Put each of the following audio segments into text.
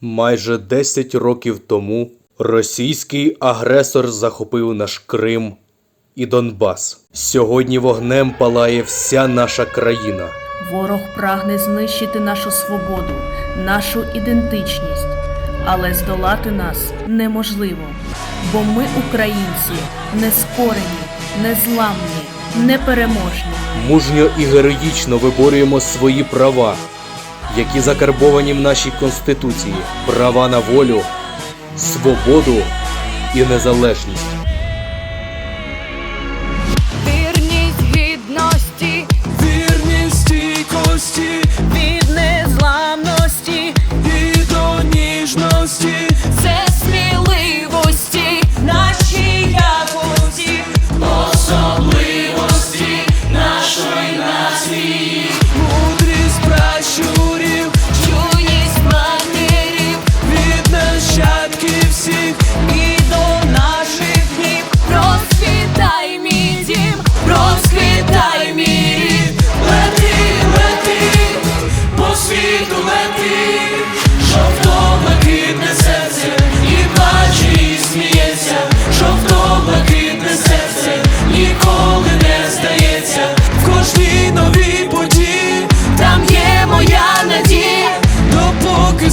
Майже 10 років тому російський агресор захопив наш Крим і Донбас. Сьогодні вогнем палає вся наша країна. Ворог прагне знищити нашу свободу, нашу ідентичність, але здолати нас неможливо, бо ми, українці, нескорені, незламні, непереможні. Мужньо і героїчно виборюємо свої права, які закарбовані в нашій Конституції: права на волю, свободу і незалежність.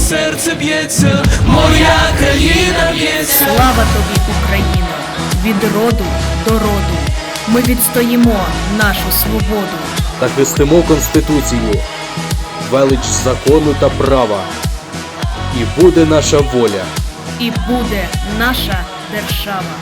Серце б'ється, моя країна б'ється. Слава тобі, Україно! Від роду до роду ми відстоїмо нашу свободу. Захистимо Конституцію, велич закону та права. І буде наша воля. І буде наша держава.